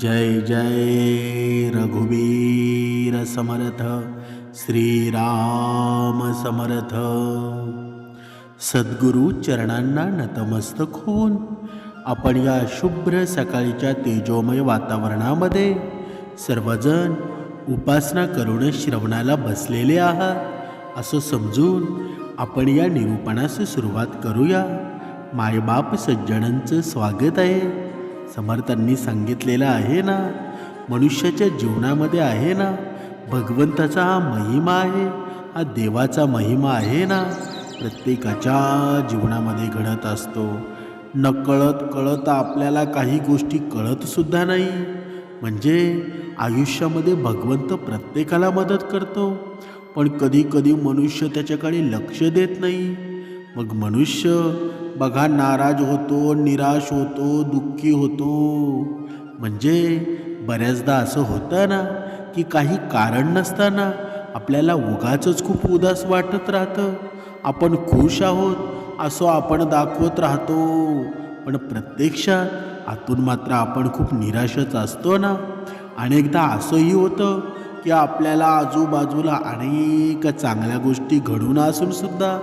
जय जय रघुवीर समर्थ श्रीराम समर्थ। सद्गुरू चरणांना नतमस्तक होऊन आपण या शुभ्र सकाळीच्या तेजोमय वातावरणामध्ये सर्वजण उपासना करून श्रवणाला बसलेले आहात असं समजून आपण या निरूपणास सुरुवात करूया. मायबाप सज्जनांचं स्वागत आहे. समर्थांनी सांगितलेलं आहे ना? मनुष्याच्या जीवनामध्ये आहे ना? भगवंताचा हा महिमा आहे हा देवाचा महिमा आहे ना? प्रत्येकाच्या जीवनामध्ये घडत असतो. नकळत कळत आपल्याला काही गोष्टी कळतसुद्धा नाही. म्हणजे आयुष्यामध्ये भगवंत प्रत्येकाला मदत करतो. पण कधी कधी मनुष्य त्याच्याकडे लक्ष देत नाही. मग मनुष्य बघा नाराज होतो निराश होतो दुःखी होतो. म्हणजे बऱ्याचदा असं होतं ना की काही कारण नसताना आपल्याला उगाच खूप उदास वाटत राहतं. आपण खुश आहोत असं आपण दाखवत राहतो. पण प्रत्यक्षात आतून मात्र आपण खूप निराशच असतो ना. अनेकदा असंही होतं की आपल्याला आजूबाजूला अनेक चांगल्या गोष्टी घडून असूनसुद्धा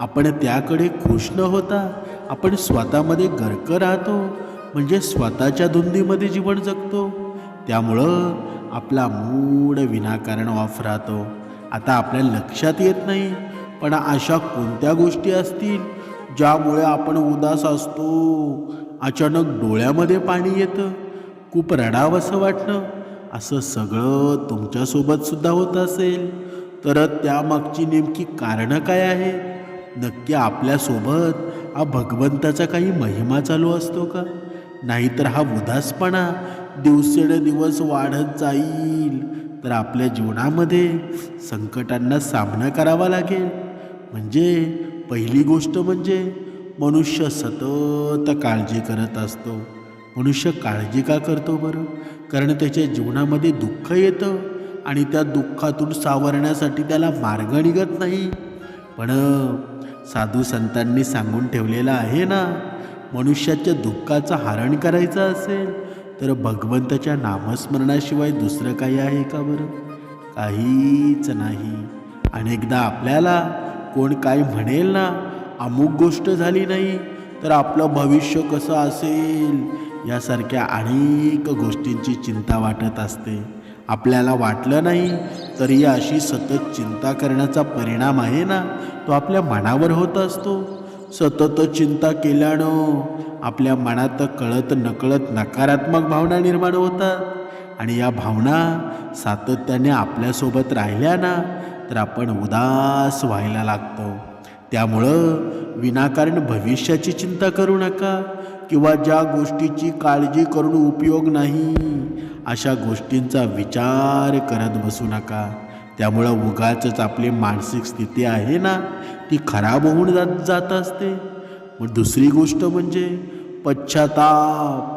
आपण त्याकडे खुश न होता आपण स्वतःमध्ये गर्क राहतो म्हणजे स्वतःच्या धुंदीमध्ये जीवन जगतो. त्यामुळं आपला मूड विनाकारण ऑफ राहतो. आता आपल्या लक्षात येत नाही पण अशा कोणत्या गोष्टी असतील ज्यामुळे आपण उदास असतो? अचानक डोळ्यामध्ये पाणी येतं खूप रडावंसं वाटणं असं सगळं तुमच्यासोबतसुद्धा होत असेल. तर त्यामागची नेमकी कारणं काय आहे नक्की आपल्यासोबत हा भगवंताचा काही महिमा चालू असतो का? नाहीतर हा उदासपणा दिवसेंदिवस वाढत जाईल. तर आपल्या जीवनामध्ये संकटांना सामना करावा लागेल. म्हणजे पहिली गोष्ट म्हणजे मनुष्य सतत काळजी करत असतो. मनुष्य काळजी का करतो बरं? कारण त्याच्या जीवनामध्ये दुःख येतं आणि त्या दुःखातून सावरण्यासाठी त्याला मार्ग निघत नाही. पण साधू संतांनी सांगून ठेवलेला आहे ना? मनुष्याच्या दुःखाचं हरण करायचं असेल तर भगवंताच्या नामस्मरणाशिवाय दुसरं काही आहे का बरं? काहीच नाही. अनेकदा आपल्याला कोण काय म्हणेल ना अमुक गोष्ट झाली नाही तर आपलं भविष्य कसं असेल? यासारख्या अनेक गोष्टींची चिंता वाटत असते. आपल्याला वाटलं नाही तरी अशी सतत चिंता करण्याचा परिणाम आहे ना तो आपल्या मनावर होत असतो. सतत चिंता केल्यानं आपल्या मनात कळत नकळत नकारात्मक भावना निर्माण होतात. आणि या भावना सातत्याने आपल्यासोबत राहिल्या ना तर आपण उदास व्हायला लागतो. त्यामुळं विनाकारण भविष्याची चिंता करू नका. किंवा ज्या गोष्टीची काळजी करून उपयोग नाही अशा गोष्टींचा विचार करत बसू नका. त्यामुळं उगाचच आपली मानसिक स्थिती आहे ना ती खराब होऊन जात जात असते. मग दुसरी गोष्ट म्हणजे पश्चाताप.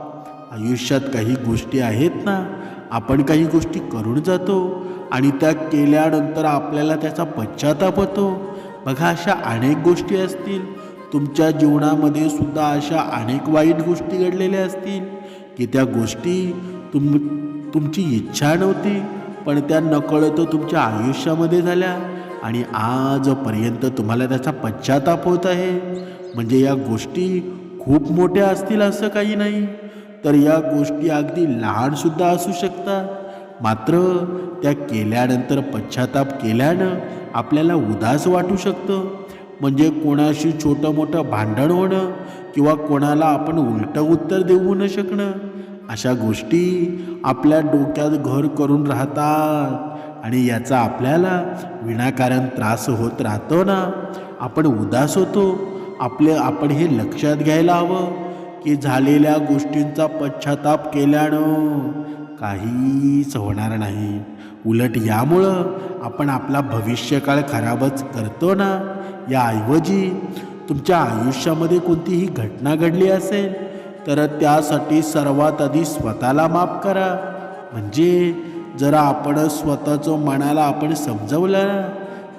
आयुष्यात काही गोष्टी आहेत ना आपण काही गोष्टी करून जातो आणि त्या केल्यानंतर आपल्याला त्याचा पश्चाताप होतो. बघा अशा अनेक गोष्टी असतील. तुमच्या जीवनामध्ये सुद्धा अशा अनेक वाईट गोष्टी घडलेल्या असतील की त्या गोष्टी तुम तुमची इच्छा नव्हती पण त्या नकळत तुमच्या आयुष्यामध्ये झाल्या. आणि आजपर्यंत तुम्हाला त्याचा पश्चाताप होत आहे. म्हणजे या गोष्टी खूप मोठ्या असतील असं काही नाही तर या गोष्टी अगदी लहानसुद्धा असू शकतात. मात्र त्या केल्यानंतर पश्चाताप केल्यानं आपल्याला उदास वाटू शकतं. म्हणजे कोणाशी छोटं मोठं भांडण होणं किंवा कोणाला आपण उलटं उत्तर देऊ न शकणं अशा गोष्टी आपल्या डोक्यात घर करून राहतात. आणि याचा आपल्याला विनाकारण त्रास होत राहतो ना? आपण उदास होतो. आपले आपण हे लक्षात घ्यायला हवं की झालेल्या गोष्टींचा पश्चाताप केल्यानं काहीच होणार नाही. उलट यामुळं आपण आपला भविष्यकाळ खराबच करतो ना? याऐवजी तुमच्या आयुष्यामध्ये कोणतीही घटना घडली असेल तर त्यासाठी सर्वात आधी स्वतःला माफ करा. म्हणजे जरा आपण स्वतःचं मनाला आपण समजवलं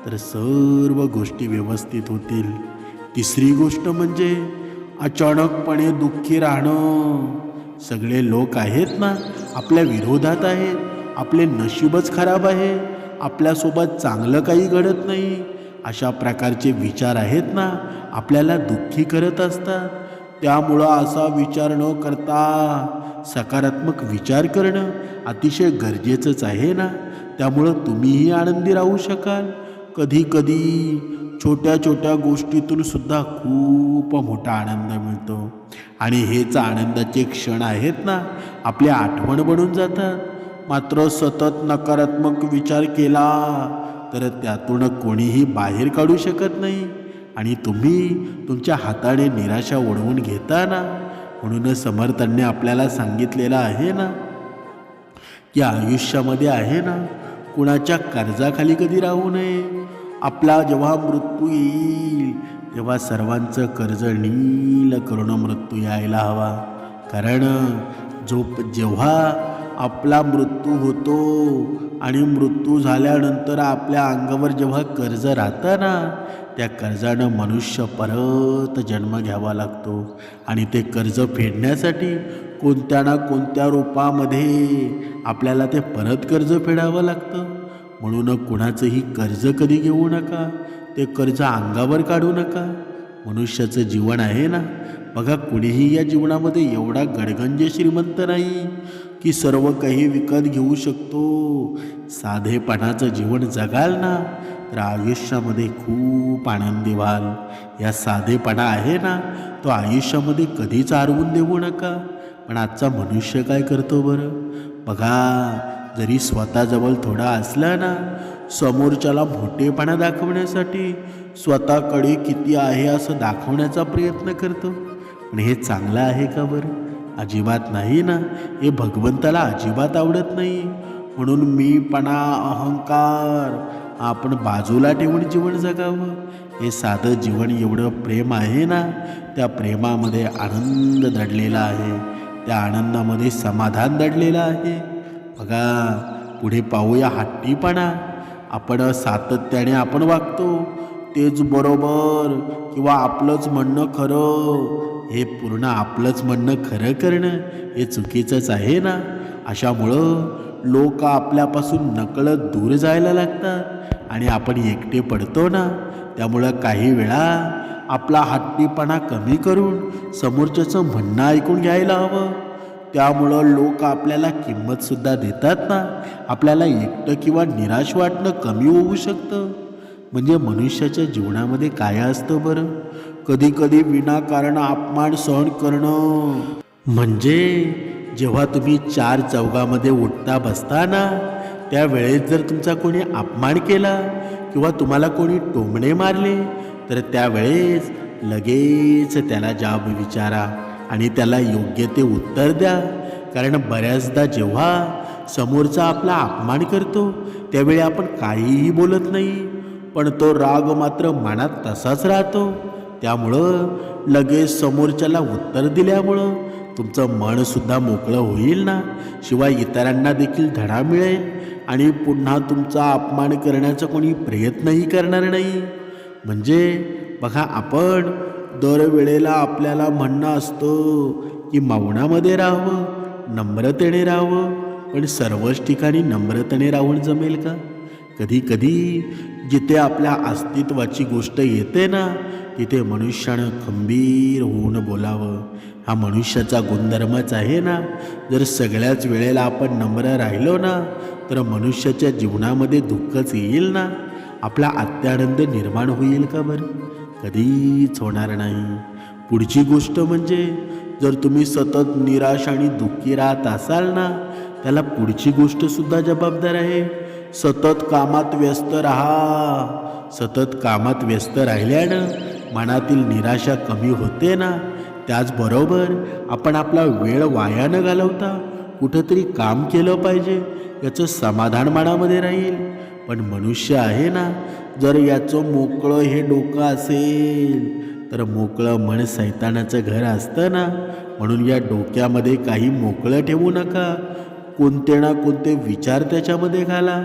तर सर्व गोष्टी व्यवस्थित होतील. तिसरी गोष्ट म्हणजे अचानकपणे दुःखी राहणं. सगळे लोक आहेत ना आपल्या विरोधात आहेत आपले नशीबच खराब आहे आपल्यासोबत चांगलं काही घडत नाही. अशा प्रकारचे विचार आहेत ना आपल्याला दुःखी करत असतात. त्यामुळं असा विचार न करता सकारात्मक विचार करणं अतिशय गरजेचंच आहे ना. त्यामुळं तुम्हीही आनंदी राहू शकाल. कधी कधी छोट्या छोट्या गोष्टीतून सुद्धा खूप मोठा आनंद मिळतो. आणि हेच आनंदाचे क्षण आहेत ना आपल्या आठवण बनून जातात. मात्र सतत नकारात्मक विचार केला तर त्यातून कोणीही बाहेर काढू शकत नाही. आणि तुम्ही तुमच्या हाताने निराशा ओढवून घेता ना? म्हणून समर्थांनी आपल्याला सांगितलेलं आहे ना? की आयुष्यामध्ये आहे ना? कुणाच्या कर्जाखाली कधी राहू नये? आपला जेव्हा मृत्यू येईल तेव्हा सर्वांचं कर्ज नील करून मृत्यू यायला हवा. कारण जो जेव्हा आपला मृत्यू होतो आणि मृत्यू झाल्यानंतर आपल्या अंगावर जेव्हा कर्ज राहतं ना त्या कर्जानं मनुष्य परत जन्म घ्यावा लागतो. आणि ते कर्ज फेडण्यासाठी कोणत्या ना कोणत्या रूपामध्ये आपल्याला ते परत कर्ज फेडावं लागतं. म्हणून कुणाचंही कर्ज कधी घेऊ नका ते कर्ज अंगावर काढू नका. मनुष्याचं जीवन आहे ना. बघा कुणीही या जीवनामध्ये एवढा गडगंज श्रीमंत नाही. की सर्व काही विकत घेऊ शकतो. साधेपणाचं जीवन जगाल ना तर आयुष्यामध्ये खूप आनंदी व्हाल. या साधेपणा आहे ना तो आयुष्यामध्ये कधीच हरवून देऊ नका. पण आजचा मनुष्य काय करतो बरं? बघा जरी स्वतःजवळ थोडा असला ना समोरच्याला मोठेपणा दाखवण्यासाठी स्वतःकडे किती आहे असं दाखवण्याचा प्रयत्न करतो. पण हे चांगलं आहे का बरं? अजिबात नाही ना. हे भगवंताला अजिबात आवडत नाही. म्हणून मीपणा अहंकार आपण बाजूला ठेवून जीवन जगावं. हे साधं जीवन एवढं प्रेम आहे ना त्या प्रेमामध्ये आनंद दडलेला आहे. त्या आनंदामध्ये समाधान दडलेलं आहे. बघा पुढे पाहूया हट्टीपणा. आपण सातत्याने आपण वागतो. तेच बरोबर किंवा आपलंच म्हणणं खरं. हे पूर्ण आपलंच म्हणणं खरं करणं हे चुकीचंच आहे ना? अशामुळं लोक आपल्यापासून नकळत दूर जायला लागतात आणि आपण एकटे पडतो ना? त्यामुळं काही वेळा आपला हट्टीपणा कमी करून समोरच्याचं म्हणणं ऐकून घ्यायला हवं. त्यामुळं लोक आपल्याला किंमतसुद्धा देतात ना? आपल्याला एकटं किंवा निराश वाटणं कमी होऊ शकतं. म्हणजे मनुष्याच्या जीवनामध्ये काय असतं बरं? कधी कधी विनाकारण अपमान सहन करणं. म्हणजे जेव्हा तुम्ही चार चौघामध्ये उठता बसता ना त्यावेळेस जर तुमचा कोणी अपमान केला किंवा तुम्हाला कोणी टोमणे मारले तर त्यावेळेस लगेच त्याला जाब विचारा आणि त्याला योग्य ते उत्तर द्या. कारण बऱ्याचदा जेव्हा समोरचा आपला अपमान करतो त्यावेळी आपण काहीही बोलत नाही पण तो राग मात्र मनात तसाच राहतो. त्यामुळं लगेच समोरच्याला उत्तर दिल्यामुळं तुमचं मनसुद्धा मोकळं होईल ना? शिवाय इतरांना देखील धडा मिळेल आणि पुन्हा तुमचा अपमान करण्याचा कोणी प्रयत्नही करणार नाही. म्हणजे बघा आपण दरवेळेला आपल्याला म्हणणं असतं की मौनामध्ये राहावं नम्रतेने राहावं पण सर्वच ठिकाणी नम्रतेने राहून जमेल का? कधी कधी जिथे आपल्या अस्तित्वाची गोष्ट येते ना तिथे मनुष्यानं खंबीर होऊन बोलावं. हा मनुष्याचा गुणधर्मच आहे ना? जर सगळ्याच वेळेला आपण नम्र राहिलो ना तर मनुष्याच्या जीवनामध्ये दुःखच येईल ना? आपला अत्यानंद निर्माण होईल का बरं? कधीच होणार नाही. पुढची गोष्ट म्हणजे जर तुम्ही सतत निराश आणि दुःखी राहत असाल ना त्याला पुढची गोष्टसुद्धा जबाबदार आहे. सतत कामात व्यस्त राहा. सतत कामात व्यस्त राहिल्यानं मनातील निराशा कमी होते ना? त्याचबरोबर आपण आपला वेळ वाया न घालवता. कुठंतरी काम केलं पाहिजे याचं समाधान मनामध्ये राहील. पण मनुष्य आहे ना जर याचं मोकळं हे डोकं असेल तर मोकळं मन सैतानाचं घर असतं ना? म्हणून या डोक्यामध्ये काही मोकळं ठेवू नका. कोणते ना कोणते विचार त्याच्यामध्ये घाला.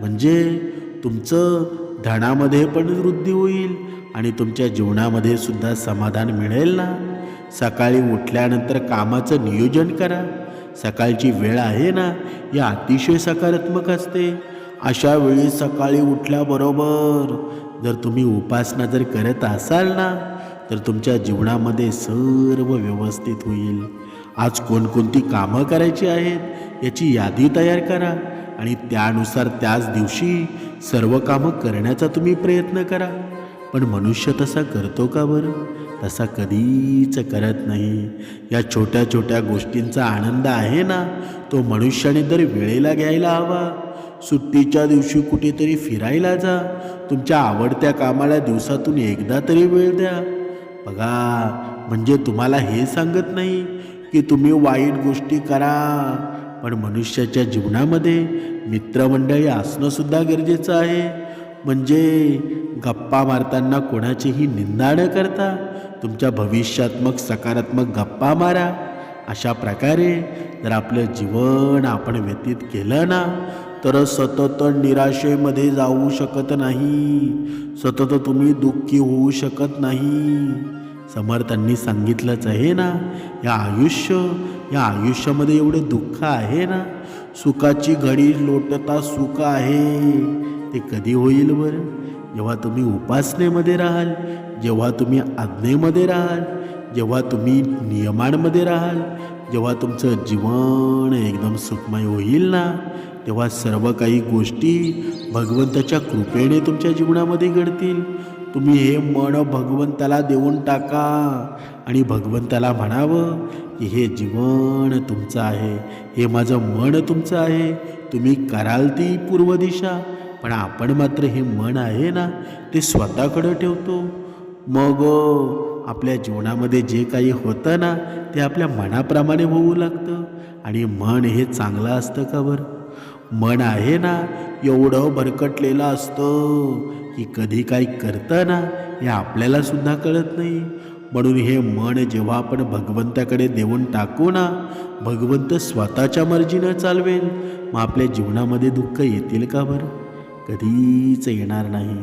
म्हणजे तुमचं धनामध्ये पण वृद्धी होईल आणि तुमच्या जीवनामध्ये सुद्धा समाधान मिळेल ना? सकाळी उठल्यानंतर कामाचं नियोजन करा. सकाळची वेळ आहे ना? या अतिशय सकारात्मक असते. अशा वेळी सकाळी उठल्याबरोबर जर तुम्ही उपासना जर करत असाल ना तर तुमच्या जीवनामध्ये सर्व व्यवस्थित होईल. आज कोणकोणती कामं करायची आहेत याची यादी तयार करा आणि त्यानुसार त्याच दिवशी सर्व कामं करण्याचा तुम्ही प्रयत्न करा. पण मनुष्य तसा करतो का बरं? तसा कधीच करत नाही. या छोट्या छोट्या गोष्टींचा आनंद आहे ना तो मनुष्याने तर वेळेला घ्यायला हवा. सुट्टीच्या दिवशी कुठेतरी फिरायला जा. तुमच्या आवडत्या कामाला दिवसातून एकदा तरी वेळ द्या. बघा म्हणजे तुम्हाला हे सांगत नाही की तुम्ही वाईट गोष्टी करा पण मनुष्याच्या जीवनामध्ये मित्रमंडळी असणंसुद्धा गरजेचं आहे. म्हणजे गप्पा मारताना कोणाचीही निंदा न करता तुमच्या भविष्यात्मक सकारात्मक गप्पा मारा. अशा प्रकारे जर आपलं जीवन आपण व्यतीत केलं ना तर सतत निराशेमध्ये जाऊ शकत नाही. सतत तुम्ही दुःखी होऊ शकत नाही. समर्थांनी सांगितलंच आहे ना या आयुष्य या आयुष्यामध्ये एवढं दुःख आहे ना? सुखाची घडी लोटता सुख आहे. ते कधी होईल बरं? जेव्हा तुम्ही उपासनेमध्ये राहाल जेव्हा तुम्ही आज्ञेमध्ये राहाल जेव्हा तुम्ही नियमांमध्ये राहाल जेव्हा तुमचं जीवन एकदम सुखमय होईल ना तेव्हा सर्व काही गोष्टी भगवंताच्या कृपेने तुमच्या जीवनामध्ये घडतील. तुम्ही हे मन भगवंताला देऊन टाका आणि भगवंताला म्हणावं की हे जीवन तुमचं आहे हे माझं मन तुमचं आहे तुम्ही कराल ती पूर्व दिशा. पण आपण मात्र हे मन आहे ना ते स्वतःकडं ठेवतो. मग आपल्या जीवनामध्ये जे काही होतं ना ते आपल्या मनाप्रमाणे होऊ लागतं. आणि मन हे चांगलं असतं का बरं? मन आहे ना एवढं भरकटलेलं असतं की कधी काही करतं ना हे आपल्याला सुद्धा कळत नाही. म्हणून हे मन जेव्हा आपण भगवंताकडे देऊन टाकू ना भगवंत स्वतःच्या मर्जीनं चालवेल. मग आपल्या जीवनामध्ये दुःख येतील का बरं? कधीच येणार नाही.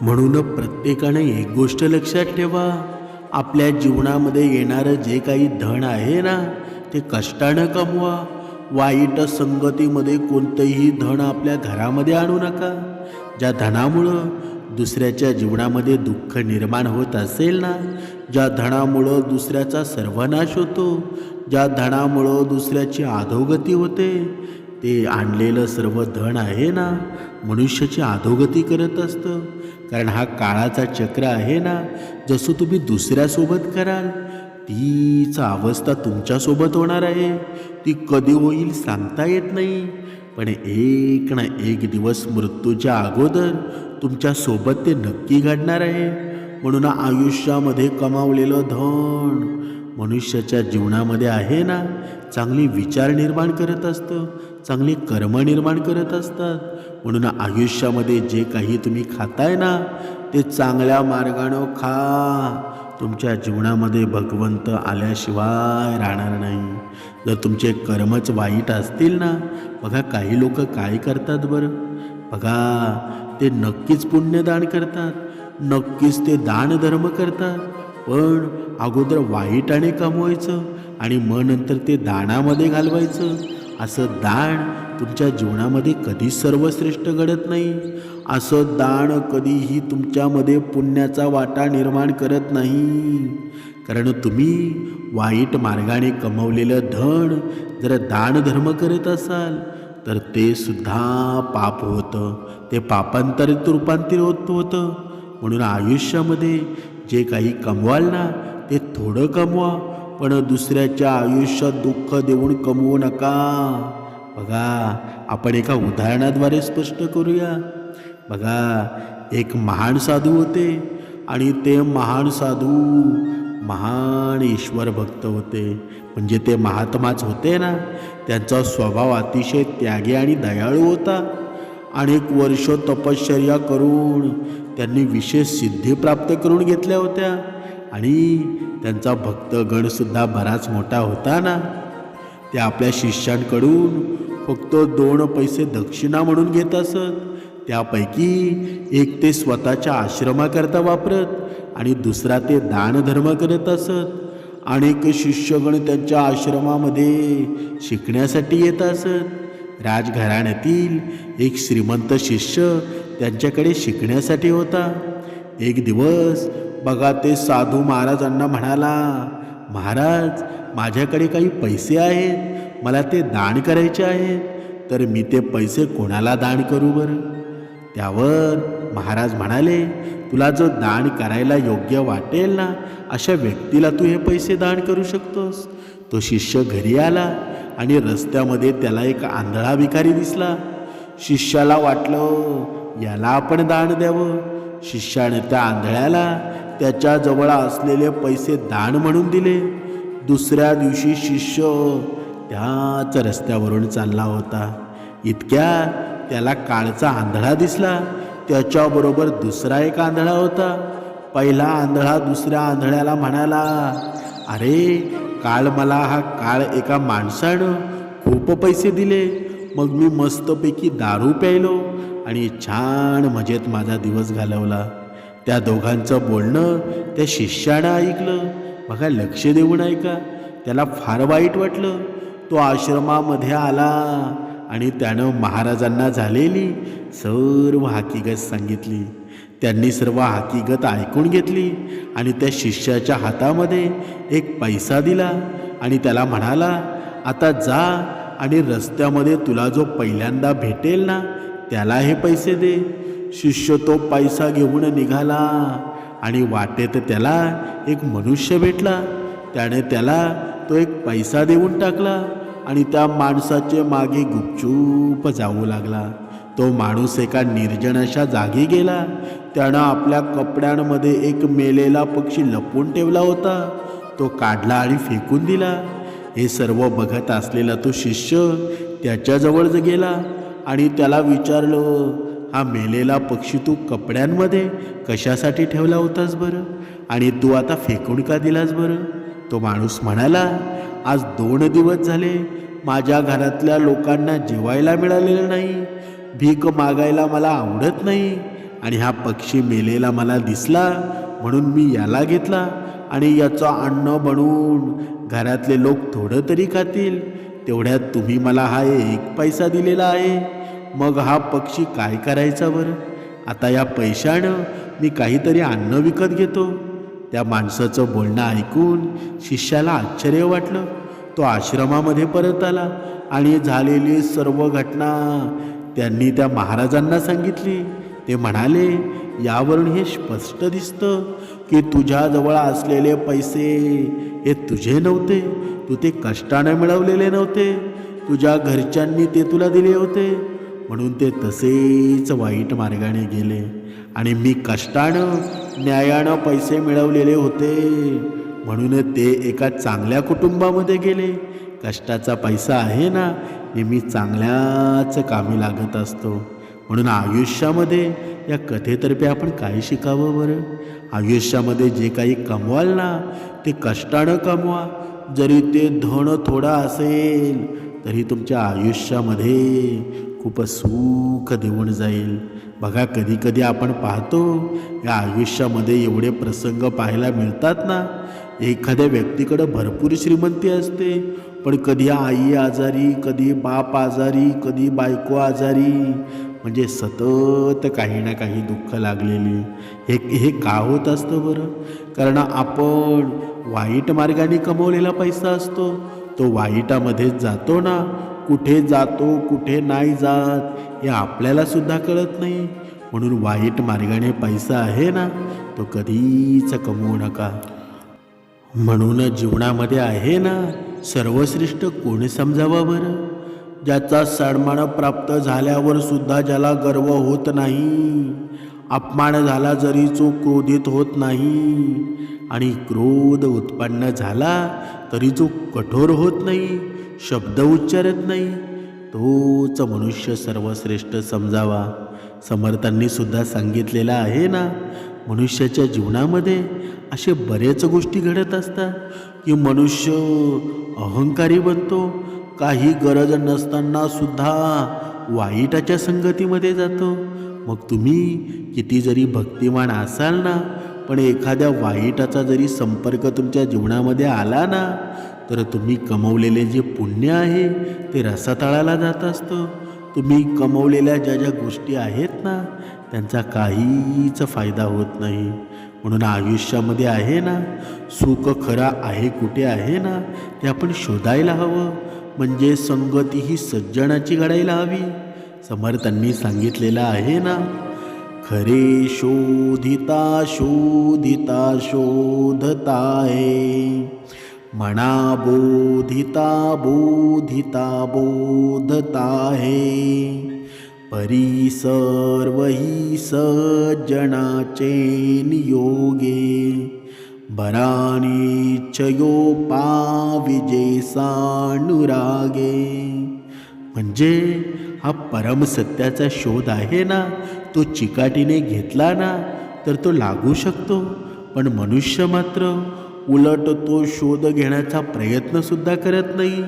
म्हणून प्रत्येकाने एक गोष्ट लक्षात ठेवा आपल्या जीवनामध्ये येणारं जे काही धन आहे ना ते कष्टानं कमवा. वाईट संगतीमध्ये कोणतंही धन आपल्या घरामध्ये आणू नका. ज्या धनामुळं दुसऱ्याच्या जीवनामध्ये दुःख निर्माण होत असेल ना ज्या धनामुळं दुसऱ्याचा सर्वनाश होतो ज्या धनामुळं दुसऱ्याची अधोगती होते ते आणलेलं सर्व धन आहे ना? मनुष्याची अधोगती करत असतं. कारण हा काळाचा चक्र आहे ना? जसं तुम्ही दुसऱ्यासोबत कराल तीच अवस्था तुमच्यासोबत होणार आहे. ती कधी होईल सांगता येत नाही. पण एक ना एक दिवस मृत्यूच्या अगोदर तुमच्यासोबत ते नक्की घडणार आहे. म्हणून आयुष्यामध्ये कमावलेलं धन मनुष्याच्या जीवनामध्ये आहे ना? चांगली विचार निर्माण करत असतं. चांगली कर्म निर्माण करत असतात. म्हणून आयुष्यामध्ये जे काही तुम्ही खाताय ना ते चांगल्या मार्गानं खा. तुमच्या जीवनामध्ये भगवंत आल्याशिवाय राहणार नाही. जर तुमचे कर्मच वाईट असतील ना बघा काही लोक काय करतात बरं. बघा ते नक्कीच पुण्यदान करतात. नक्कीच ते दान धर्म करतात. पण अगोदर वाईटाने कमवायचं आणि मग नंतर ते दानामध्ये घालवायचं. असं दान तुमच्या जीवनामध्ये कधीच सर्वश्रेष्ठ घडत नाही. असं दान कधीही तुमच्यामध्ये पुण्याचा वाटा निर्माण करत नाही. कारण तुम्ही वाईट मार्गाने कमवलेलं धन जर दानधर्म करत असाल तर ते सुद्धा पाप होतं. ते पापांतरित रूपांतर होत होतं. म्हणून आयुष्यामध्ये जे काही कमवाल ना ते थोडं कमवा. पण दुसऱ्याच्या आयुष्यात दुःख देऊन कमवू नका. बघा आपण एका उदाहरणाद्वारे स्पष्ट करूया. बघा एक महान साधू होते आणि ते महान साधू महान ईश्वर भक्त होते. म्हणजे ते महात्माच होते ना. त्यांचा स्वभाव अतिशय त्यागी आणि दयाळू होता. अनेक वर्ष तपश्चर्या करून त्यांनी विशेष सिद्धी प्राप्त करून घेतल्या होत्या. आणि त्यांचा भक्तगणसुद्धा बराच मोठा होता ना. ते आपल्या शिष्यांकडून फक्त दोन पैसे दक्षिणा म्हणून घेत असत. त्यापैकी एक ते स्वतःच्या आश्रमाकरता वापरत आणि दुसरा ते दानधर्म करत असत. अनेक शिष्यगण त्यांच्या आश्रमामध्ये शिकण्यासाठी येत असत. राजघराण्यातील एक श्रीमंत शिष्य त्यांच्याकडे शिकण्यासाठी होता. एक दिवस बघा ते साधू महाराजांना म्हणाला महाराज माझ्याकडे काही पैसे आहेत मला ते दान करायचे आहेत तर मी ते पैसे कोणाला दान करू बरं? त्यावर महाराज म्हणाले तुला जो दान करायला योग्य वाटेल ना अशा व्यक्तीला तू हे पैसे दान करू शकतोस. तो शिष्य घरी आला आणि रस्त्यामध्ये त्याला एक आंधळा भिकारी दिसला. शिष्याला वाटलं याला आपण दान द्यावं. शिष्याने त्या आंधळ्याला त्याच्याजवळ असलेले पैसे दान म्हणून दिले. दुसऱ्या दिवशी शिष्य त्याच रस्त्यावरून चालला होता. इतक्या त्याला काळचा आंधळा दिसला. त्याच्याबरोबर दुसरा एक आंधळा होता. पहिला आंधळा दुसऱ्या आंधळ्याला म्हणाला अरे काळ मला हा काळ एका माणसानं खूप पैसे दिले. मग मी मस्तपैकी दारू प्यायलो आणि छान मजेत माझा दिवस घालवला. त्या दोघांचं बोलणं त्या शिष्यानं ऐकलं. बघा लक्ष देऊन ऐका. त्याला फार वाईट वाटलं. तो आश्रमामध्ये आला आणि त्यानं महाराजांना झालेली सर्व हकीकत सांगितली. त्यांनी सर्व हकीकत ऐकून घेतली आणि त्या शिष्याच्या हातामध्ये एक पैसा दिला आणि त्याला म्हणाला आता जा आणि रस्त्यामध्ये तुला जो पहिल्यांदा भेटेल ना त्याला हे पैसे दे. शिष्य तो पैसा घेऊन निघाला आणि वाटेत त्याला एक मनुष्य भेटला. त्याने त्याला तो एक पैसा देऊन टाकला आणि त्या माणसाचे मागे गुपचूप जाऊ लागला. तो माणूस एका निर्जन अशा जागी गेला. त्यानं आपल्या कपड्यांमध्ये एक मेलेला पक्षी लपवून ठेवला होता. तो काढला आणि फेकून दिला. हे सर्व बघत असलेला तो शिष्य त्याच्याजवळ गेला आणि त्याला विचारलं हा मेलेला पक्षी तू कपड्यांमध्ये कशासाठी ठेवला होतास बरं? आणि तू आता फेकून का दिलास बरं? तो माणूस म्हणाला आज दोन दिवस झाले माझ्या घरातल्या लोकांना जेवायला मिळालेलं नाही. भीक मागायला मला आवडत नाही. आणि हा पक्षी मेलेला मला दिसला म्हणून मी याला घेतला. आणि याचं अन्न बनवून घरातले लोक थोडं तरी खातील. तेवढ्यात तुम्ही मला हा एक पैसा दिलेला आहे. मग हा पक्षी काय करायचा बरं? आता या पैशानं मी काहीतरी अन्न विकत घेतो. त्या माणसाचं बोलणं ऐकून शिष्याला आश्चर्य वाटलं. तो आश्रमामध्ये परत आला आणि झालेली सर्व घटना त्यांनी त्या महाराजांना सांगितली. ते म्हणाले यावरून हे स्पष्ट दिसतं की तुझ्याजवळ असलेले पैसे हे तुझे नव्हते. तू ते कष्टाने मिळवलेले नव्हते. तुझ्या घरच्यांनी ते तुला दिले होते. म्हणून ते तसेच वाईट मार्गाने गेले. आणि मी कष्टानं न्यायानं पैसे मिळवलेले होते. म्हणून ते एका चांगल्या कुटुंबामध्ये गेले. कष्टाचा पैसा आहे ना नेहमी चांगल्याच कामी लागत असतो. म्हणून आयुष्यामध्ये या कथेतर्फे आपण काय शिकावं बरं? आयुष्यामध्ये जे काही कमवाल ना ते कष्टानं कमवा. जरी ते धन थोडं असेल तरी तुमच्या आयुष्यामध्ये खूपच सुख देऊन जाईल. बघा कधी कधी आपण पाहतो या आयुष्यामध्ये एवढे प्रसंग पाहायला मिळतात ना एखाद्या व्यक्तीकडं भरपूर श्रीमंती असते पण कधी आई आजारी कधी बाप आजारी कधी बायको आजारी म्हणजे सतत काही ना काही दुःख लागलेली. हे हे का होत असतं बरं? कारण आपण वाईट मार्गाने कमवलेला पैसा असतो तो वाईटामध्येच जातो ना कुठे जातो कुठे नाही जात हे आपल्याला सुद्धा कळत नाही. म्हणून वाईट मार्गाने पैसा आहे ना तो कधीच कमवू नका. म्हणून जीवनामध्ये आहे ना सर्वश्रेष्ठ कोण समजावा बरं? ज्याचा सन्मान प्राप्त झाल्यावर सुद्धा ज्याला गर्व होत नाही अपमान झाला जरी तो क्रोधित होत नाही आणि क्रोध उत्पन्न झाला तरी जो कठोर होत नाही. शब्द उच्चारत नाही. तोच मनुष्य सर्वश्रेष्ठ समजावा. समर्थांनी सुद्धा सांगितलेला आहे ना मनुष्याच्या जीवनामध्ये असे बरेच गोष्टी घडत असतात की मनुष्य अहंकारी बनतो काही गरज नसताना सुद्धा वाईटाच्या संगतीमध्ये जातो. मग तुम्ही किती जरी भक्तिमान असाल ना पण एखाद्या वाईटाचा जरी संपर्क तुमच्या जीवनामध्ये आला ना तर तुम्ही कमवलेले जे पुण्य आहे ते रसातळाला जात असतं. तुम्ही कमवलेल्या ज्या ज्या गोष्टी आहेत ना त्यांचा काहीच फायदा होत नाही. म्हणून आयुष्यामध्ये आहे ना सुख खरा आहे कुठे आहे ना ते आपण शोधायला हवं. म्हणजे संगती ही सज्जनाची घडायला हवी. समर्थांनी सांगितलेलं आहे ना खरे शोधिता शोधिता शोधताय। मना बोधिता बोधिता बोधताहे परी सर्व ही सज्जनाचे नियोगे। बरानिच्छयो पाविजे सानुरागे म्हणजे हा परमसत्याचा शोध आहे ना? तो चिकाटीने घेतला ना तर तो लागू शकतो. पण मनुष्य मात्र उलट तो शोध घेण्याचा प्रयत्नसुद्धा करत नाही.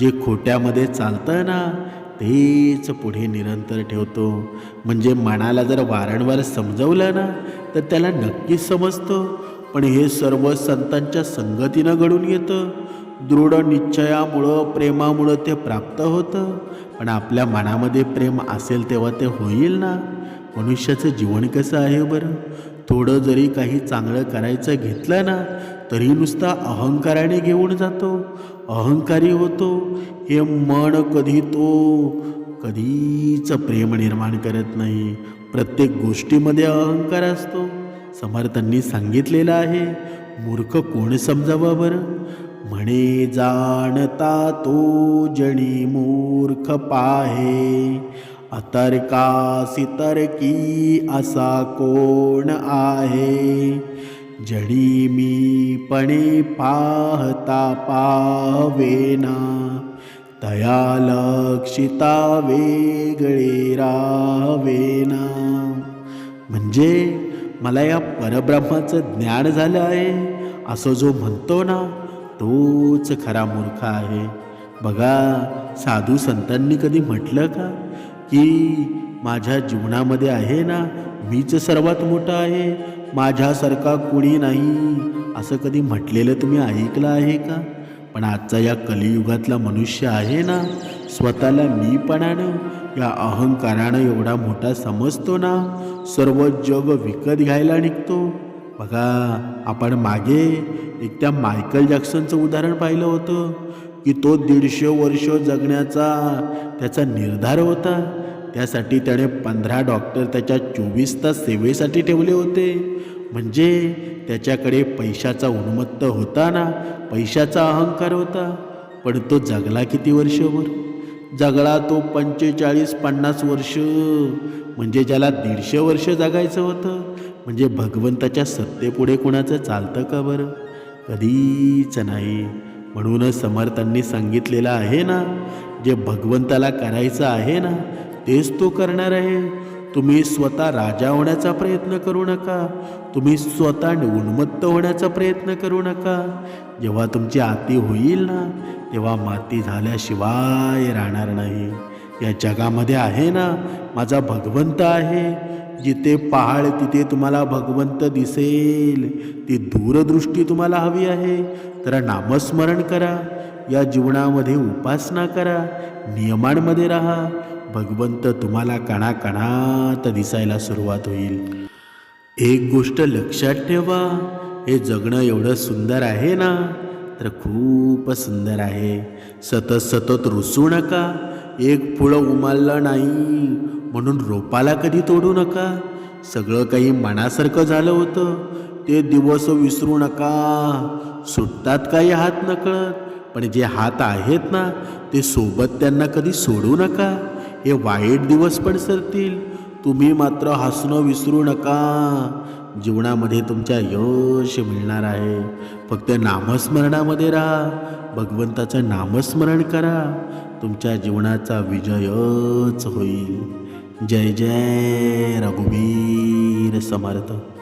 जे खोट्यामध्ये चालतं ना तेच पुढे निरंतर ठेवतो. म्हणजे मनाला जर वारंवार समजवलं ना तर त्याला नक्कीच समजतं. पण हे सर्व संतांच्या संगतीनं घडून येतं. दृढ निश्चयामुळं प्रेमामुळं ते प्राप्त होतं. पण आपल्या मनामध्ये प्रेम असेल तेव्हा ते होईल ना? मनुष्याचं जीवन कसं आहे बरं? थोडं जरी काही चांगलं करायचं घेतलं ना तरी नुसता अहंकाराने घेऊन जातो. अहंकारी होतो. हे मन कधी तो कधीच प्रेम निर्माण करत नाही. प्रत्येक गोष्टीमध्ये अहंकार असतो. समर्थांनी सांगितलेलं आहे मूर्ख कोण समजावा बरं? म्हणे जाणता तो जणी मूर्ख पाहे. अतर्कासी तर्की असा कोण आहे? जडी मी पणे पाहता पावेना. तया लक्षिता वेगळे रावेना. म्हणजे मला या परब्रह्माचं ज्ञान झालं आहे. असं जो म्हणतो ना तोच खरा मूर्ख आहे. बघा साधू संतांनी कधी म्हटलं का? की माझ्या जीवनामध्ये आहे ना मीच सर्वात मोठा आहे. माझ्यासारखा कुणी नाही. असं कधी म्हटलेलं तुम्ही ऐकलं आहे का? पण आजचा या कलियुगातला मनुष्य आहे ना स्वतःला मीपणानं या अहंकारानं एवढा मोठा समजतो ना सर्व जग विकत घ्यायला निघतो. बघा आपण मागे एक त्या मायकल जॅक्सनचं उदाहरण पाहिलं होतं की तो दीडशे वर्ष जगण्याचा त्याचा निर्धार होता. त्यासाठी त्याने पंधरा डॉक्टर त्याच्या चोवीस तास सेवेसाठी ठेवले होते. म्हणजे त्याच्याकडे पैशाचा उन्मत्त होता ना पैशाचा अहंकार होता. पण तो जगला किती वर्षभर? जगला तो पंचेचाळीस पन्नास वर्ष. म्हणजे ज्याला दीडशे वर्ष जगायचं होतं. म्हणजे भगवंताच्या सत्तेपुढे कुणाचं चालतं का बरं? कधीच नाही. म्हणूनच समर्थांनी सांगितलेलं आहे ना जे भगवंताला करायचं आहे ना तेच तो करणार आहे. तुम्ही स्वतः राजा होण्याचा प्रयत्न करू नका. तुम्ही स्वतः उन्मत्त होण्याचा प्रयत्न करू नका. जेव्हा तुमची आती होईल ना तेव्हा माती झाल्याशिवाय राहणार नाही. या जगामध्ये आहे ना माझा भगवंत आहे. जिथे पहाड तिथे तुम्हाला भगवंत दिसेल. ती दूरदृष्टी तुम्हाला हवी आहे. तर नामस्मरण करा. या जीवनामध्ये उपासना करा. नियमांमध्ये राहा. भगवंत तुम्हाला कणाकणात दिसायला सुरुवात होईल. एक गोष्ट लक्षात ठेवा. हे जगणं एवढं सुंदर आहे ना? तर खूप सुंदर आहे. सतत सतत रुसू नका. एक फुलं उमाललं नाही. म्हणून रोपाला कधी तोडू नका. सगळं काही मनासारखं झालं होतं. ते दिवस विसरू नका. सुटतात काही हात नकळत पण जे हात आहेत ना ते सोबत त्यांना कधी सोडू नका. हे वाईट दिवस पण सरतील. तुम्ही मात्र हसणं विसरू नका. जीवनामध्ये तुमच्या यश मिळणार आहे. फक्त नामस्मरणामध्ये राहा. भगवंताचं नामस्मरण करा. तुमच्या जीवनाचा विजयच होईल. जय जय रघुवीर समर्थ।